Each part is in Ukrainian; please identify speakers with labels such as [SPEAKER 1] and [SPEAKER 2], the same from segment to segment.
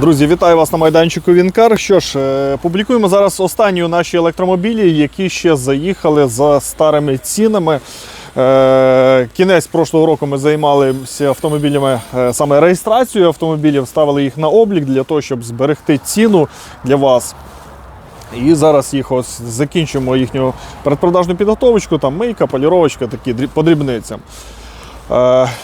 [SPEAKER 1] Друзі, вітаю вас на майданчику Вінкар. Що ж, е, публікуємо зараз останні наші електромобілі, які ще заїхали за старими цінами. Е, Кінець прошлого року ми займалися автомобілями е, саме реєстрацією автомобілів, ставили їх на облік для того, щоб зберегти ціну для вас. І зараз їх ось закінчимо їхню передпродажну підготовочку, там мийка, поліровочка, такі дріб- по дрібницям. Е,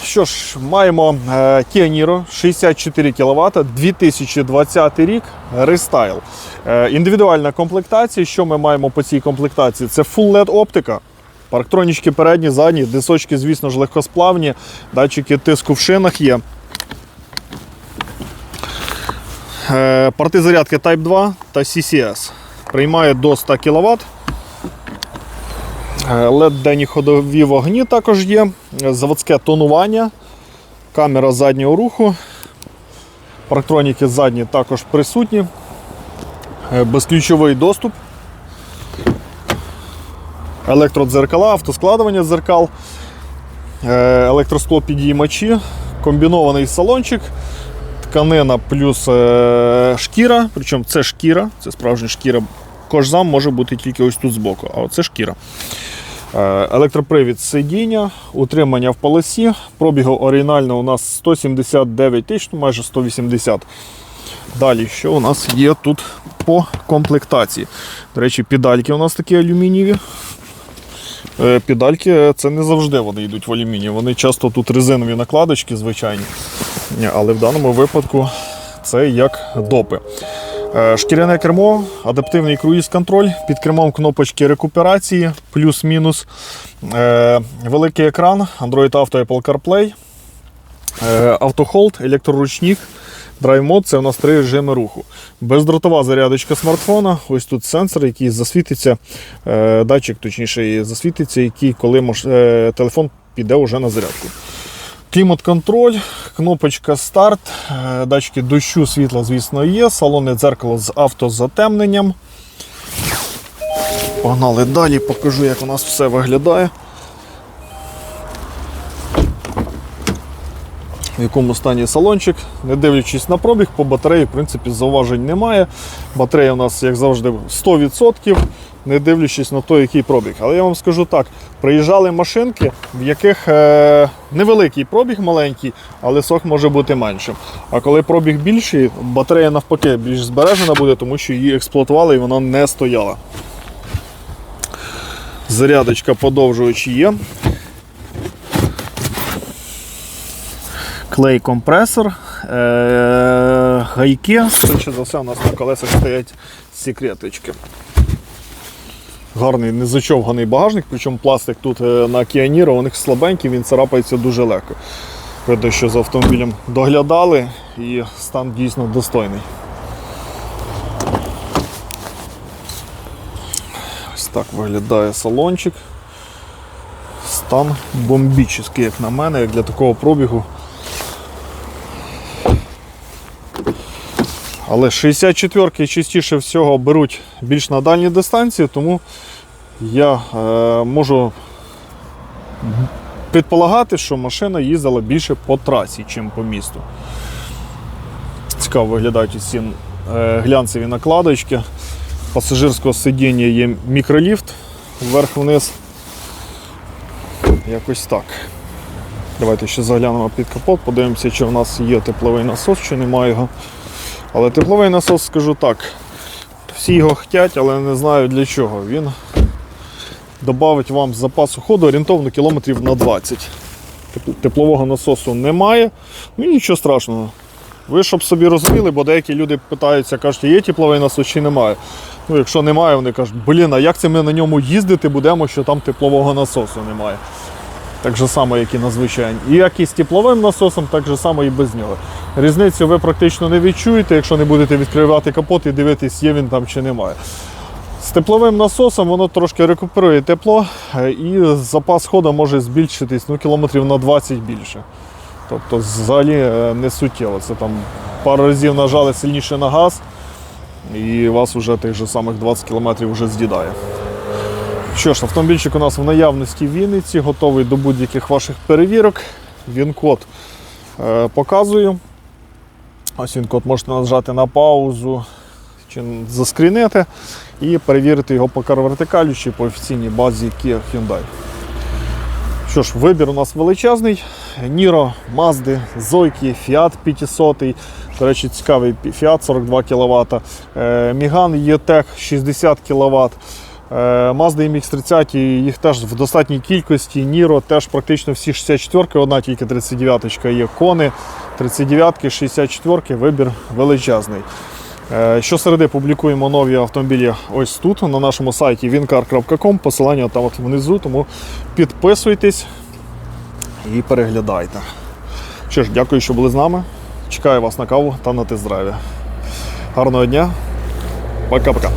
[SPEAKER 1] Що ж, маємо е, Kia Niro 64 кВт, 2020 рік, рестайл. Е, Індивідуальна комплектація. Що ми маємо по цій комплектації? Це Full LED оптика. Парктронічки передні, задні, дисочки, звісно ж, легкосплавні, датчики тиску в шинах є. Е, Порти зарядки Type 2 та CCS. Приймає до 100 кВт. Led денні ходові вогні також є. Е, Заводське тонування, камера заднього руху. Парктроніки задні також присутні. Е, Безключовий доступ. Електродзеркала, автоскладування дзеркал, е, електроскло підіймачі, комбінований салончик, тканина плюс е, шкіра. Причому це шкіра, це справжня шкіра. Кожзам може бути тільки ось тут збоку, а оце шкіра. Е, Електропривід сидіння, утримання в полосі. Пробігу оригінально у нас 179 тисяч, ну, майже 180. Далі, що у нас є тут по комплектації? До речі, педальки у нас такі алюмінієві. Е, Педальки е, це не завжди вони йдуть в алюмінії. Вони часто тут резинові накладочки, звичайні. Але в даному випадку це як допи. Е, Шкіряне кермо, адаптивний круїз-контроль, під кермом кнопочки рекуперації, плюс-мінус. Е, Великий екран, Android Auto Apple CarPlay, е, автохолд, електроручник. Драйв-мод це у нас три режими руху. Бездротова зарядочка смартфона. Ось тут сенсор, який засвітиться, датчик, точніше, засвітиться, який, коли телефон піде вже на зарядку. Клімат-контроль, кнопочка старт, е, датчики дощу, світла, звісно, є. Салонне дзеркало з автозатемненням. Погнали далі, покажу, як у нас все виглядає. В якому стані салончик, не дивлячись на пробіг, по батареї, в принципі, зауважень немає. Батарея у нас, як завжди, 100%, не дивлячись на той, який пробіг. Але я вам скажу так: приїжджали машинки, в яких е, невеликий пробіг маленький, але сок може бути меншим. А коли пробіг більший, батарея навпаки більш збережена буде, тому що її експлуатували і вона не стояла. Зарядочка подовжувач є. Клей компресор, е- гайки. Швидше за все, у нас на колесах стоять секреточки. Гарний незачовганий багажник, причому пластик тут е, на Niro, у них слабенький, він царапається дуже легко. Видно, що за автомобілем доглядали і стан дійсно достойний. Ось так виглядає салончик. Стан бомбічний, як на мене, як для такого пробігу. Але 64-ки частіше всього беруть більш на дальні дистанції, тому я е, можу предполагати, що машина їздила більше по трасі, ніж по місту. Цікаво виглядають ці е, глянцеві накладочки. Пасажирського сидіння є мікроліфт вверх-вниз. Якось так. Давайте ще заглянемо під капот, подивимося, чи в нас є тепловий насос, чи немає його. Але тепловий насос, скажу так, всі його хочуть, але не знаю для чого. Він додавить вам запасу ходу орієнтовно кілометрів на 20. Теплового насосу немає, ну нічого страшного. Ви щоб собі розуміли, бо деякі люди питаються, кажуть, є тепловий насос чи немає. Ну, якщо немає, вони кажуть, блін, а як це ми на ньому їздити будемо, що там теплового насосу немає. Так же само, як і на звичайній. І як і з тепловим насосом, так же само і без нього. Різницю ви практично не відчуєте, якщо не будете відкривати капот і дивитись, є він там чи немає. З тепловим насосом воно трошки рекуперує тепло е, і запас ходу може збільшитись ну, кілометрів на 20 більше. Тобто взагалі е, не суттєво. Це там пару разів нажали сильніше на газ, і вас вже тих же самих 20 км вже з'їдає. Що ж, автомобільчик у нас в наявності в Вінниці, готовий до будь-яких ваших перевірок. Він-код е, показую. Ось він код можете нажати на паузу чи заскрінити і перевірити його по вертикалю чи по офіційній базі Kia Hyundai. Що ж, вибір у нас величезний. Ніро, Мазди, Зойки, Fiat 500. До речі, цікавий Fiat 42 кВт. Міган E-Tech 60 кВт. Mazda MX-30 їх теж в достатній кількості. Ніро теж практично всі 64-ки, одна тільки 39-ка є кони. 39-ки, 64-ки, вибір величезний. Е, Щосереди публікуємо нові автомобілі ось тут, на нашому сайті wincar.com. Посилання там от внизу, тому підписуйтесь і переглядайте. Що ж, дякую, що були з нами. Чекаю вас на каву та на тест-драйві. Гарного дня. Пока-пока.